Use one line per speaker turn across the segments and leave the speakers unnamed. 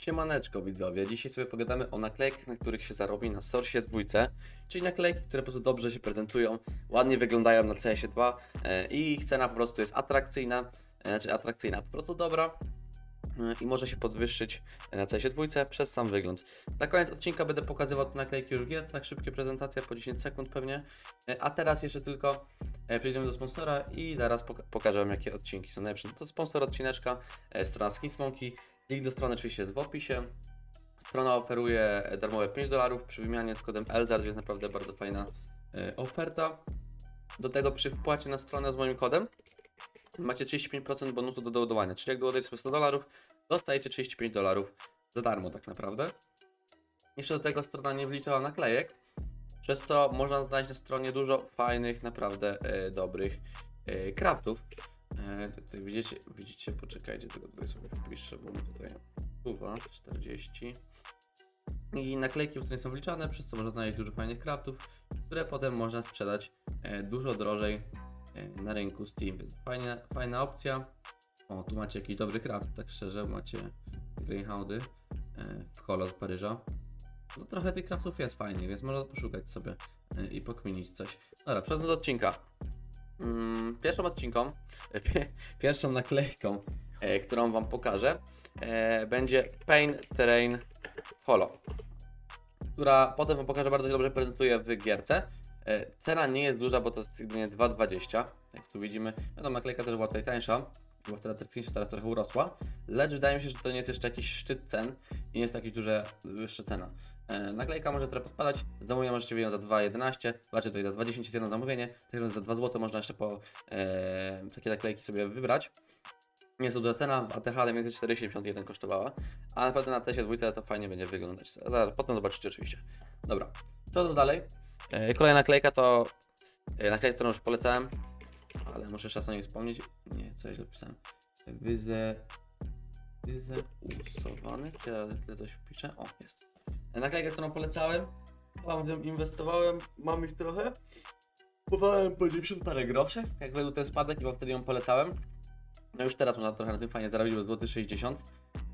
Siemaneczko widzowie, dzisiaj sobie pogadamy o naklejkach, na których się zarobi na Source dwójce, czyli naklejki, które po prostu dobrze się prezentują, ładnie wyglądają na CS2 e, i ich cena po prostu jest atrakcyjna, e, znaczy atrakcyjna, po prostu dobra e, i może się podwyższyć na CS2 przez sam wygląd. Na koniec odcinka będę pokazywał te naklejki już w tak szybkie prezentacje po 10 sekund pewnie, a teraz jeszcze tylko przejdziemy do sponsora i zaraz poka- pokażę wam jakie odcinki są najlepsze. To sponsor odcineczka, strona Skinsmonkey, Link do strony oczywiście jest w opisie. Strona oferuje darmowe 5 dolarów przy wymianie z kodem ELZAR, więc naprawdę bardzo fajna e, oferta. Do tego przy wpłacie na stronę z moim kodem macie 35% bonusu do doładowania, czyli jak doładujecie sobie 100 dolarów, dostajecie 35 dolarów za darmo tak naprawdę. Jeszcze do tego strona nie wliczała naklejek, przez to można znaleźć na stronie dużo fajnych, naprawdę e, dobrych craftów. E, tutaj widzicie, widzicie, poczekajcie, tylko tutaj sobie wpiszę, bo tutaj uwa 40. I naklejki w sumie są wliczane, przez co można znaleźć dużo fajnych craftów, które potem można sprzedać e, dużo drożej e, na rynku Steam, więc fajna, fajna opcja. O, tu macie jakiś dobry craft, tak szczerze, macie Greyhoundy e, w holo z Paryża. No trochę tych craftów jest fajnych, więc można poszukać sobie e, i pokminić coś. Dobra, przechodząc do odcinka. Mm, Pierwszą odcinką, pie- pierwszą naklejką, e, którą Wam pokażę, e, będzie Pain Terrain Holo, która potem Wam pokażę bardzo dobrze prezentuje w gierce. E, Cena nie jest duża, bo to jest jedynie 2,20, jak tu widzimy. Wiadomo, naklejka też była tutaj tańsza, była wtedy atrakcyjniejsza, teraz trochę urosła, lecz wydaje mi się, że to nie jest jeszcze jakiś szczyt cen i nie jest taka duża, wyższa cena. E, Naklejka może trochę podpadać, zamówienia możecie wyjąć za 2,11, zobaczcie tutaj za 2,10 jest jedno zamówienie, tak więc za 2 zł można jeszcze po e, takie naklejki sobie wybrać. Jest to duża cena, w ATH między 4,71 kosztowała, a naprawdę na tesie dwójce to fajnie będzie wyglądać. Zaraz, potem zobaczycie oczywiście. Dobra, przechodząc dalej. E, kolejna naklejka to e, naklejka, którą już polecałem, ale muszę jeszcze raz o niej wspomnieć. Nie, co ja źle pisałem. Wyze... Wyzeusowany, czy ja tyle coś wpiszę? O, jest. Naklejkę, którą polecałem, tam w nią inwestowałem, mam ich trochę. Kupowałem po 90 parę groszy, jak według ten spadek, bo wtedy ją polecałem. No już teraz można trochę na tym fajnie zarobić, bo złoty 60.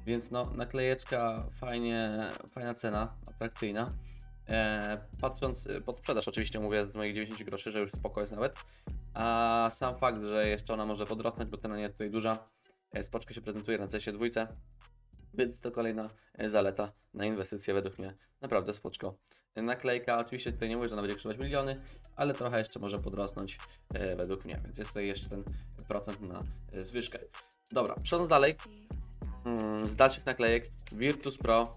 Więc no, naklejeczka fajnie, fajna cena, atrakcyjna. E, patrząc e, pod sprzedaż, oczywiście mówię z moich 90 groszy, że już spoko jest nawet. A sam fakt, że jeszcze ona może podrosnąć, bo cena nie jest tutaj duża. E, spoczko się prezentuje na CS dwójce. Więc to kolejna e, zaleta na inwestycje według mnie. Naprawdę spoczko. Naklejka, oczywiście tutaj nie mówię, że ona będzie kosztować miliony, ale trochę jeszcze może podrosnąć e, według mnie, więc jest tutaj jeszcze ten procent na e, zwyżkę. Dobra, przechodząc dalej. Mm, z dalszych naklejek Virtus Pro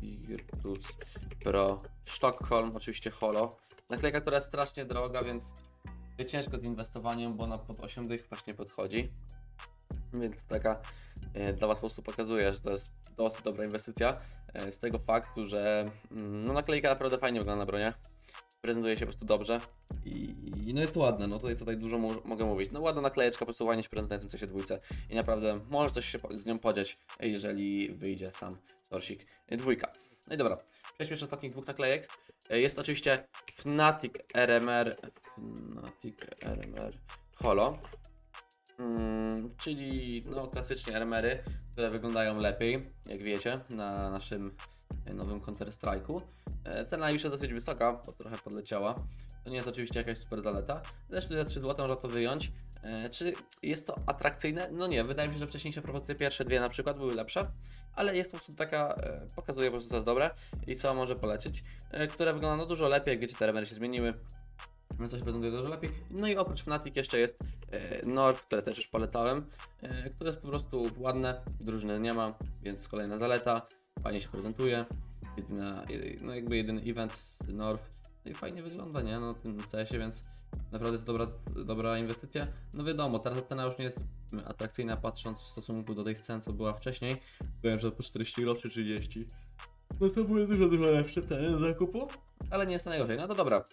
Virtus Pro Stockholm, oczywiście Holo. Naklejka, która jest strasznie droga, więc ciężko z inwestowaniem, bo ona pod 8 dych właśnie podchodzi. Więc taka e, dla Was po prostu pokazuje, że to jest dosyć dobra inwestycja. e, Z tego faktu, że mm, no, naklejka naprawdę fajnie wygląda na broniach. Prezentuje się po prostu dobrze. I, i no jest ładna, no tutaj, tutaj dużo mogę mówić. No ładna naklejeczka, po prostu ładnie się prezentuje na tym CS dwójce. I naprawdę może coś się z nią podziać, e, jeżeli wyjdzie sam Sorsik dwójka. No i dobra, przejdźmy do ostatnich dwóch naklejek. Jest oczywiście Fnatic RMR, Fnatic RMR Holo. Mm, czyli no, klasycznie RMR-y, które wyglądają lepiej, jak wiecie, na naszym e, nowym Counter-Strike'u. E, Cena już jest dosyć wysoka, bo trochę podleciała. To nie jest oczywiście jakaś super zaleta. Zresztą za 3 zł można to wyjąć. E, Czy jest to atrakcyjne? No nie, wydaje mi się, że wcześniejsze propozycje, pierwsze dwie na przykład, były lepsze, ale jest to po prostu taka, pokazuje po prostu co jest dobre i co może polecieć, które wygląda no dużo lepiej, jak wiecie, te RMR się zmieniły. Więc to się prezentuje dużo lepiej. No i oprócz Fnatic jeszcze jest e, Nord, które też już polecałem, e, które jest po prostu ładne, drużyny nie ma, więc kolejna zaleta, fajnie się prezentuje, jedyna, jedy- no jakby jedyny event z North, no i fajnie wygląda, nie, no tym CS-ie, więc naprawdę jest dobra, dobra inwestycja. No wiadomo, teraz cena już nie jest atrakcyjna patrząc w stosunku do tych cen, co była wcześniej, byłem, że po 40 groszy 30, no to były dużo, dużo lepsze ceny zakupu, ale nie jest to najgorzej, no to dobra.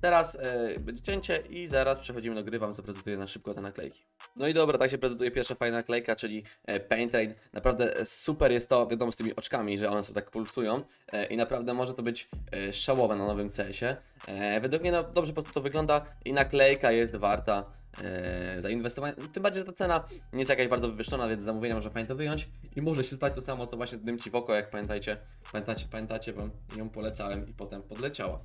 Teraz będzie cięcie i zaraz przechodzimy do gry, Wam zaprezentuję na szybko te naklejki. No i dobra, tak się prezentuje pierwsza fajna naklejka, czyli e, Paint. Naprawdę e, super jest to, wiadomo, z tymi oczkami, że one są tak pulsują e, i naprawdę może to być e, szałowe na nowym CS-ie. E, według mnie no, dobrze po prostu to wygląda i naklejka jest warta e, zainwestowania. Tym bardziej, że ta cena nie jest jakaś bardzo wywyższona, więc zamówienia można to wyjąć i może się stać to samo, co właśnie dym ci w oko, jak pamiętajcie, pamiętacie, pamiętacie, wam ją polecałem i potem podleciała.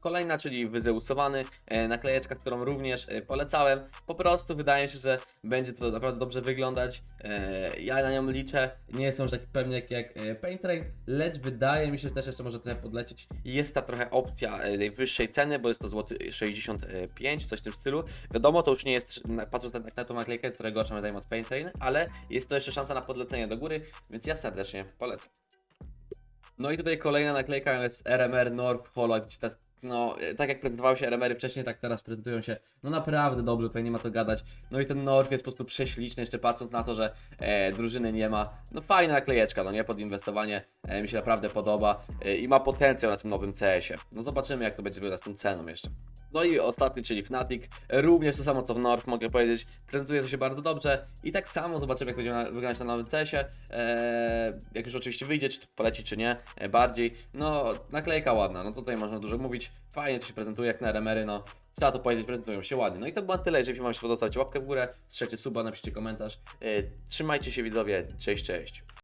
Kolejna, czyli wyzeusowany, e, naklejeczka, którą również e, polecałem. Po prostu wydaje się, że będzie to naprawdę dobrze wyglądać. E, ja na nią liczę. Nie jestem już taki pewny jak, jak Paint Train, lecz wydaje mi się, że też jeszcze może trochę podlecieć. Jest ta trochę opcja e, tej wyższej ceny, bo jest to złoty 65, coś w tym stylu. Wiadomo, to już nie jest, patrząc na, na tą naklejkę, które gorsza moim od Paint Train, ale jest to jeszcze szansa na podlecenie do góry, więc ja serdecznie polecam. No i tutaj kolejna naklejka jest RMR North Holo, gdzie teraz, no, tak jak prezentowały się RMR-y wcześniej, tak teraz prezentują się, no naprawdę dobrze, tutaj nie ma to gadać. No i ten North jest po prostu prześliczny, jeszcze patrząc na to, że e, drużyny nie ma. No fajna naklejeczka, no nie, pod inwestowanie e, mi się naprawdę podoba e, i ma potencjał na tym nowym CS-ie. No zobaczymy, jak to będzie wyglądać z tą ceną jeszcze. No i ostatni, czyli Fnatic, również to samo co w North, mogę powiedzieć, prezentuje to się bardzo dobrze. I tak samo zobaczymy, jak będzie wyglądać na nowym CS-ie, eee, jak już oczywiście wyjdzie, czy poleci, czy nie, e, bardziej, no naklejka ładna, no tutaj można dużo mówić, fajnie to się prezentuje jak na remery, no. Trzeba to powiedzieć, prezentują się ładnie. No i to było tyle, jeżeli Wam się podobał, zostawcie łapkę w górę, strzelcie suba, napiszcie komentarz, e, trzymajcie się widzowie, cześć, cześć.